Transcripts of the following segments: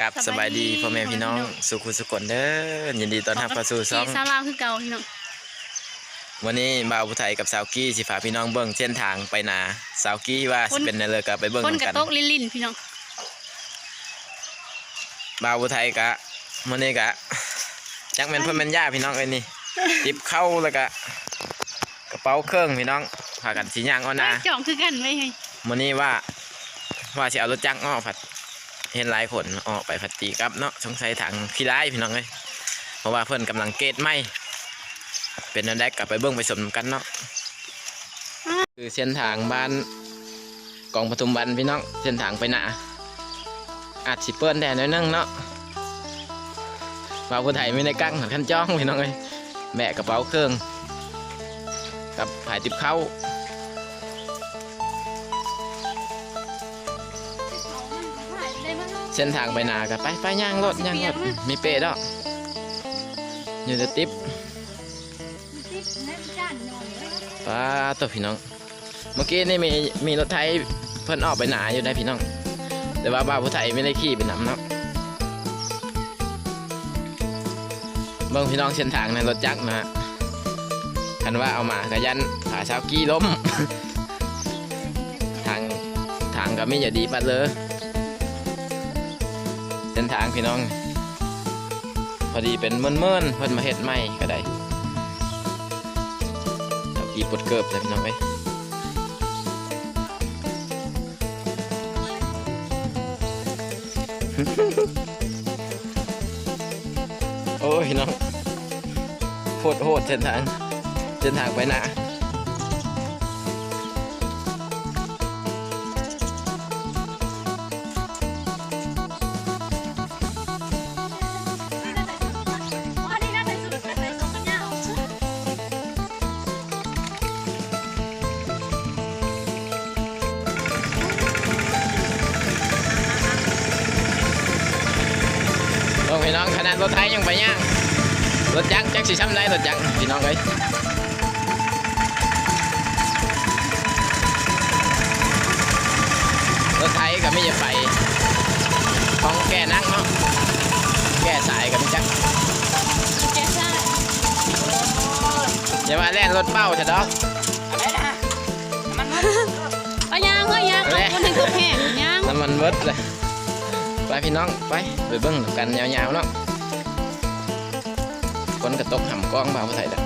กับสบายดีพ่อแม่พี่น้องสุขุสุขคนเด้อยินดีต้อนรับเข้าสู่ช่องที่ซาลาวคือเก่าพี่น้องวันนี้บ่าวผู้ไทยกับสาวกี้สิพาพี่น้องเบิ่งเส้นทางไปนาสาวกี้ว่าสิเป็นแนวเลยก็ไปเบิ่งคนนำกระกันโตกลิ้นลิ้นพี่น้องบ่าวผู้ไทยกะมื้อนี้กะจักแม่นเพิ่นแม่นย่าพี่น้องเอ้ยนี่ติบเข้าแล้วก็กระเป๋าเครื่องพี่น้องพากันสิย่างเอานาไว้จ่องคือกันไว้ให้มื้อนี้ว่าว่าสิเอารถจักรออกผัด เห็นหลายคนออกไปผัดตีกับเนาะสงสัยทางพี่ร้ายพี่น้องเอ้ยเพราะว่าเพิ่อนกำลังเกตไหมเป็นอันแรกกลับไปเบิ่งไปสมกันเนาะคือเส้นทางบ้านกองปทุมวันพี่น้องเส้นทางไปหนาอาจสิเปิ้นแดดน้อยนึงเนาะบ่าวผู้ไทยไม่ได้กั้งหันขั้นจ้องพี่น้องเอ้ยแบกกระเป๋าเครื่อง กับผายติบเข้า เส้นทางไปนากันไปไปย่างรถย่างรถมีเปดอกอยู่จะติบป้าตัวพี่น้อง เมื่อกี้นี่มีมีรถไทยเพิ่นออกไปหนาอยู่ได้พี่น้อง แต่ว่าบ้าวผู้ไทยไม่ได้ขี่ไปนำเนาะเบิ่งพี่น้องเส้นทางในรถจักรนะฮะคันว่าเอามากระยันขาชาวกี้ล้ม ทางทางก็ไม่อย่าดีปัดเลยเส้นทางพี่น้อง พอดีเป็นเมื่อนเพิ่นมาเฮ็ดใหม่ก็ได้เอากี่ปดเกิบเลยพี่น้องเอ้ยโอ้ยน้องโหดโหดเส้นทางเส้นทางไปหนา พี่น้องขนาดรถไทยยังไปย่างรถจักรจักรสิช้ำไรรถจักรพี่น้องเอ้ยรถไทยก็ไม่จะไปของแก่นั่งเนาะแก่สายกับจักรแกซ่าอย่ามาแล่นรถเป้าเถอะดอกไปย่างเฮ้ยย่างเอาคนหนึ่งตัวแห้งย่างน้ำมันเบิดเลยไป พี่น้องไปไปเบิ้งกันยาวๆเนาะคนกระตกหำกล้องบ่าวผู้ไทยเด้อ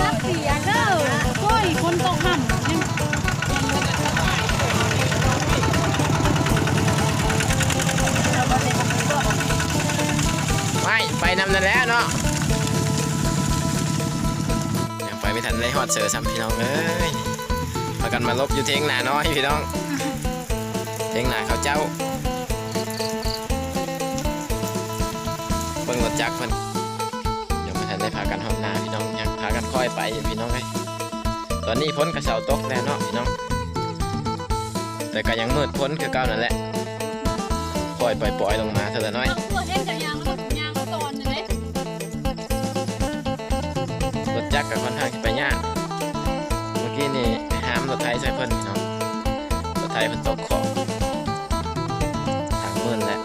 ซับเสียเด้อโอ้ยคนตกห่ำยังไม่ไปนำนั่นแล้วเนาะ อดเสือซ้ำพี่น้องเอ้ยพากันมาลบอยู่เทียงนาน้อยพี่น้องเทียงนาเขาเจ้าเบิ่งรถจักรเพิ่นยังไม่ทันได้พากันฮอดนาพี่น้องยังพากันค่อยไปอยู่พี่น้องเอ้ยตอนนี้พ้นกระเสาตกแล้วเนาะพี่น้อง แต่ก็ยังมืดพ้นคือเก่านั่นแหละปล่อยปล่อยลงมาเท่าละน้อยตัวเอ็นกับยางมันยางมันตอนเลยรถจักรกับค่อนข้างไปยาก ถไทยใช้เพิ่นพี่น้องรถไทยเพิ่นตกของทางมื่นแหละ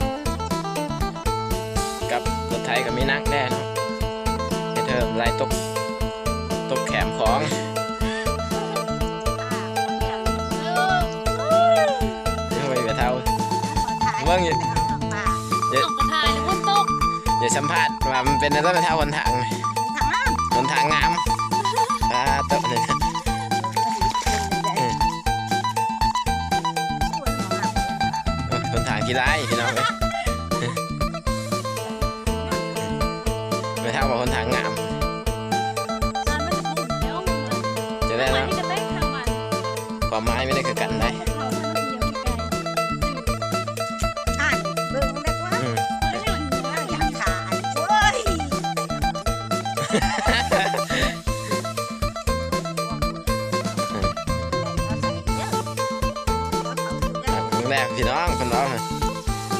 กับรถไทยก็มีนักแน่เนาะเฮ็ดเธอไล่ตกตกแขมของเดี๋ยวไปกระเท่าเบิ่งอย่าตกกระทายแล้วคนตกอย่าสัมภาษณ์ว่ามันเป็นอะไรกระเท่าคนทางคนทางงามอ่าตบเลย คนทางที่ร้ายพี่น้องเอ้ยไม่เท่ากับคนทางงามจะได้แล้วความหมายไม่ได้คือกันได้อืมครั้งแรกพี่น้องคนร้องนะ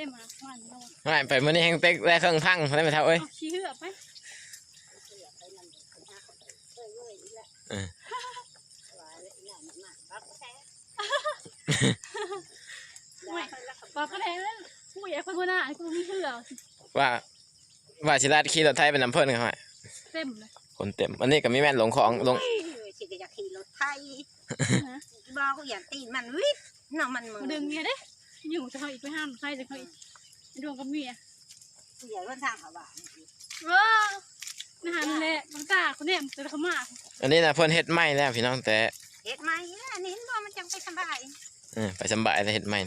อยมันเป็นเส้นมาวันเราไม่ไปมื้อนี้แฮงเต็กแลเครื่องพังได้ไหมเท่าเอ้ย เอาขี้เหือไปเออไม่ปากกระแดงแล้วผู้ใหญ่คนหัวหน้ากูมีเหือว่าว่าสิลาดขี่รถไทยเป็นน้ำเพิ่นกันหน่อยเต็มเลยคนเต็มอันนี้ก็มีแม่นหลงของลงสิก็อยากขี่รถไทยนะบอกก็อยากตีนมันวิบน้องมันมึงมาดึงเมียเด้ อยู่จะเขาอีกไปห้ามใครจะเขาอีกดวงกับเมียผู้ใหญ่วันทางเขาว่าเออนะฮะนั่นแหละมันกล้าคนเนี่ยแต่เขามาอันนี้นะเพิ่นเฮ็ดใหม่แล้วพี่น้องแต่เฮ็ดไหมอันนี้บ่มันจังไปสบายเออไปสำบายแล้วเฮ็ดใหม่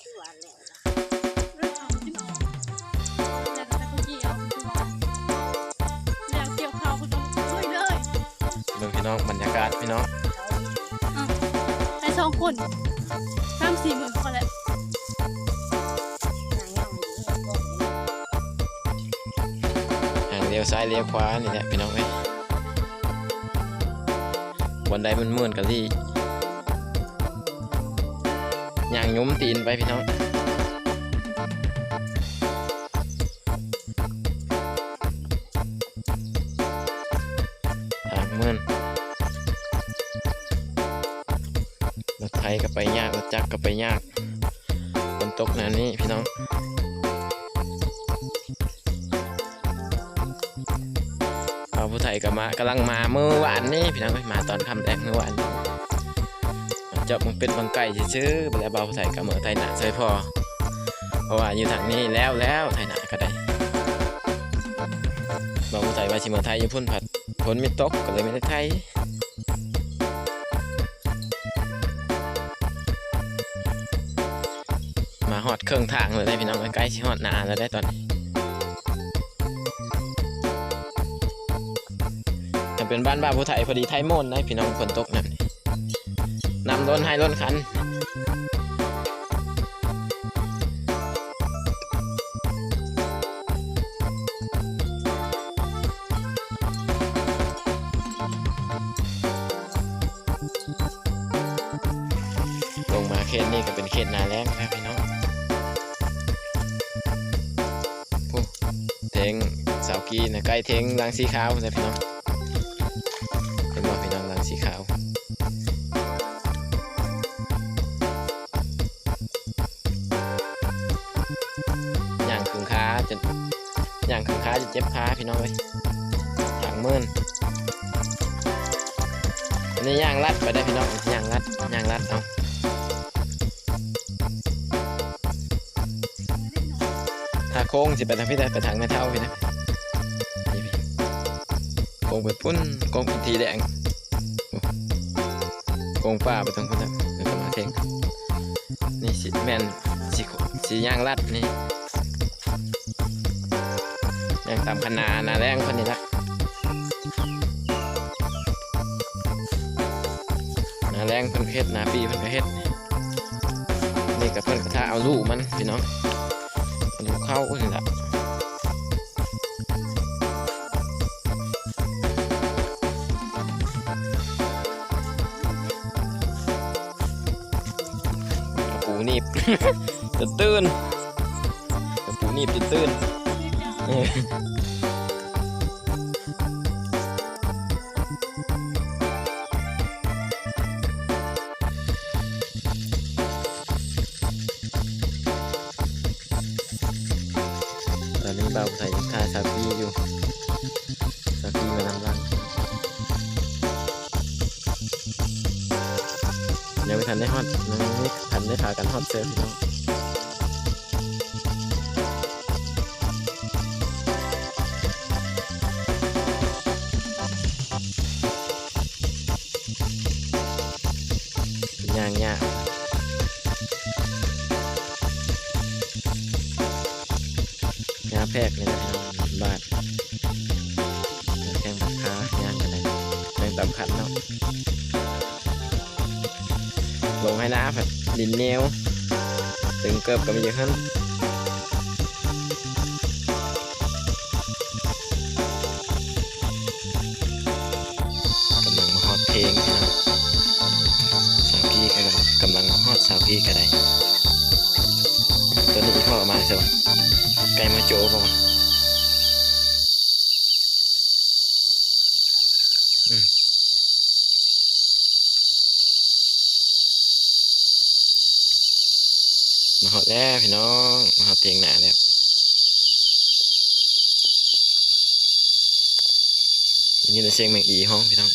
ชั่วแล้วล่ะเรื่องเอาขึ้นออกแล้วก็ตะกุกี้เอาขึ้นมาแล้วเกี่ยวเขาคนต้องช่วยเลยเบิ่งพี่น้องบรรยากาศพี่น้องไอ้สอง คนสามสี่หมื่นคนแล้วห่างเลี้ยวซ้ายเลี้ยวขวานี่แหละพี่น้องเอ้ยวันใดมันม่วนๆกะลี่ย่างยุ้มตีนไปพี่น้อง รถไทยก็ไปยากรถจักรก็ไปยากฝนตกแนวนี้พี่น้องเอาผู้ไทยก็มากำลังมาเมื่อวานนี่พี่น้องมาตอนค่ำแดงเมื่อวานจาะมึงเป็นบางไก่ซื้อๆแล้วเบาผู้ไทยก็เมื่อไทยหนาใส่พอเพราะว่าอยู่ทางนี้แล้วแล้วไทยหนาก็ได้เบาผู้ไทยว่าชิเมื่อไทยอยู่พุ่นผัดฝนไม่ตกก็เลยไม่ได้ไทย อดเครื่องทางเลยได้พี่น้องใกล้ชิหอดนาแล้วได้ตอนนี้ถ้าเป็นบ้านบ้าผู้ไทยพอดีไทยโมนได้พี่น้องฝนตกนั่นนี่นำล้นให้ล้นคันลงมาเขตนี้ก็เป็นเขตนาแรงแล้วพี่น้อง กีนะใกล้เทงรังสีขาวเลยพี่น้องเป็นว่าพี่น้องรังสีขาวอย่างขึงขาจะอย่างขึงขาจะเจ็บขาพี่น้องเลยอย่างมื่นอันนี้ย่างรัดไปได้พี่น้องย่างรัดย่างรัดเอาถ้าโค้งจะไปทางพี่ได้ไปทางแม่เท่าพี่นะ โกงไปปุ้นกงอีกทีแดงโกงป้าไปตรงพุ่นนะแล้วก็มาเทงนี่สิแมนสิขสิย่างลัดนี่ย่างตามคนาหนาแรงคนนี้ละหนาแรงเพิ่นเฮ็ดหนาปีเพิ่นก็เฮ็ดนี่กับเพิ่นก็ถ้าเอาลูกมันพี่น้องลูกเข้านี่ละ จะตื่นกระปูนีบจะตื่นเออตอนนี้เบาใส่ ยังไม่ทันได้ฮอตยังไม่ทันได้พากันฮอตเซลพี่น้องย่างยากยาแพกเลยนะบาทแข้งบักขาย่างกันเลยแรงตำขัดเนาะ ลงให้น้าแบบดินเนียวถึงเกือบก็มีเยอะขึ้นกำลังมาฮอตเพลงนะสาวกี้ก็กำลังฮอตสาวพี่ก็ได้ตัวนี้พ่อมาใช่ปะไกลมาโจ้ป่ะวะ มาหอดแล้วพี่น้องมาหอดเตียงหนาแล้วนี่เป็นเสียงแมงอีห้องพี่น้อง